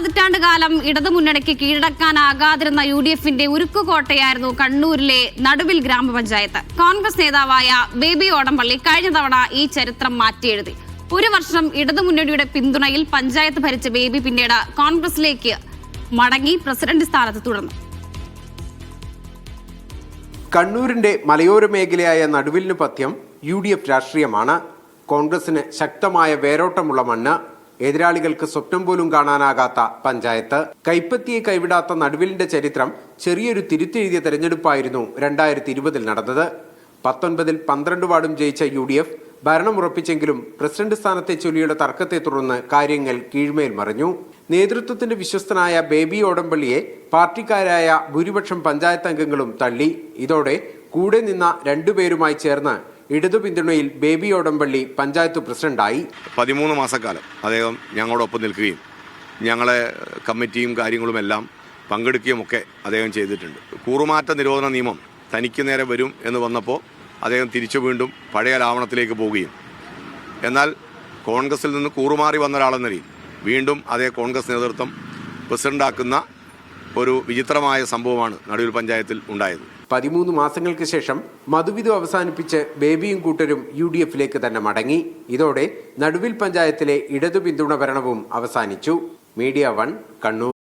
പതിറ്റാണ്ട് കാലം ഇടതുമുന്നണിക്ക് കീഴടക്കാനാകാതിരുന്ന U D എഫിന്റെ ഉരുക്കുകോട്ടയായിരുന്നു കണ്ണൂരിലെ നടുവിൽ ഗ്രാമപഞ്ചായത്ത്. കോൺഗ്രസ് നേതാവായ ബേബി ഓടംപള്ളി കഴിഞ്ഞ തവണ ഈ ചരിത്രം മാറ്റിയെഴുതി. ഒരു വർഷം ഇടതുമുന്നണിയുടെ പിന്തുണയിൽ പഞ്ചായത്ത് ഭരിച്ച ബേബി പിന്നീട് കോൺഗ്രസിലേക്ക് മടങ്ങി പ്രസിഡന്റ് സ്ഥാനത്ത് തുടർന്നു. കണ്ണൂരിന്റെ മലയോര മേഖലയായ നടുവിലിന് പഥ്യം യു ഡി എഫ് രാഷ്ട്രീയമാണ്. കോൺഗ്രസിന് ശക്തമായ വേരോട്ടമുള്ള മണ്ണ് എതിരാളികൾക്ക് സ്വപ്നം പോലും കാണാനാകാത്ത പഞ്ചായത്ത്. കൈപ്പത്തിയെ കൈവിടാത്ത നടുവിലിന്റെ ചരിത്രം ചെറിയൊരു തിരുത്തെഴുതിയ തെരഞ്ഞെടുപ്പായിരുന്നു രണ്ടായിരത്തി ഇരുപതിൽ നടന്നത്. പത്തൊൻപതിൽ പന്ത്രണ്ട് വാർഡും ജയിച്ച യു ഡി എഫ് ഭരണമുറപ്പിച്ചെങ്കിലും പ്രസിഡന്റ് സ്ഥാനത്തെ ചൊല്ലിയുടെ തർക്കത്തെ തുടർന്ന് കാര്യങ്ങൾ കീഴ്മേൽ മറിഞ്ഞു. നേതൃത്വത്തിന്റെ വിശ്വസ്തനായ ബേബി ഓടംപള്ളിയെ പാർട്ടിക്കാരായ ഭൂരിപക്ഷം പഞ്ചായത്ത് അംഗങ്ങളും തള്ളി. ഇതോടെ കൂടെ നിന്ന രണ്ടുപേരുമായി ചേർന്ന് ഇടതു പിന്തുണയിൽ ബേബി ഓടംപള്ളി പഞ്ചായത്ത് പ്രസിഡന്റായി. പതിമൂന്ന് മാസക്കാലം അദ്ദേഹം ഞങ്ങളോടൊപ്പം നിൽക്കുകയും ഞങ്ങളെ കമ്മിറ്റിയും കാര്യങ്ങളുമെല്ലാം പങ്കെടുക്കുകയുമൊക്കെ അദ്ദേഹം ചെയ്തിട്ടുണ്ട്. കൂറുമാറ്റ നിരോധന നിയമം തനിക്ക് നേരെ വരും എന്ന് വന്നപ്പോൾ അദ്ദേഹം തിരിച്ചു വീണ്ടും പഴയ ലാവണത്തിലേക്ക് പോവുകയും. എന്നാൽ കോൺഗ്രസിൽ നിന്ന് കൂറുമാറി വന്ന ഒരാളെന്ന നിലയിൽ വീണ്ടും അതേ കോൺഗ്രസ് നേതൃത്വം പ്രസിഡന്റാക്കുന്ന ഒരു വിചിത്രമായ സംഭവമാണ് നടുവിൽ പഞ്ചായത്തിൽ ഉണ്ടായത്. പതിമൂന്ന് മാസങ്ങൾക്ക് ശേഷം മധുവിധു അവസാനിപ്പിച്ച് ബേബിയും കൂട്ടരും യു ഡി എഫിലേക്ക് തന്നെ മടങ്ങി. ഇതോടെ നടുവിൽ പഞ്ചായത്തിലെ ഇടതു പിന്തുണ ഭരണവും അവസാനിച്ചു. Media one Kannur.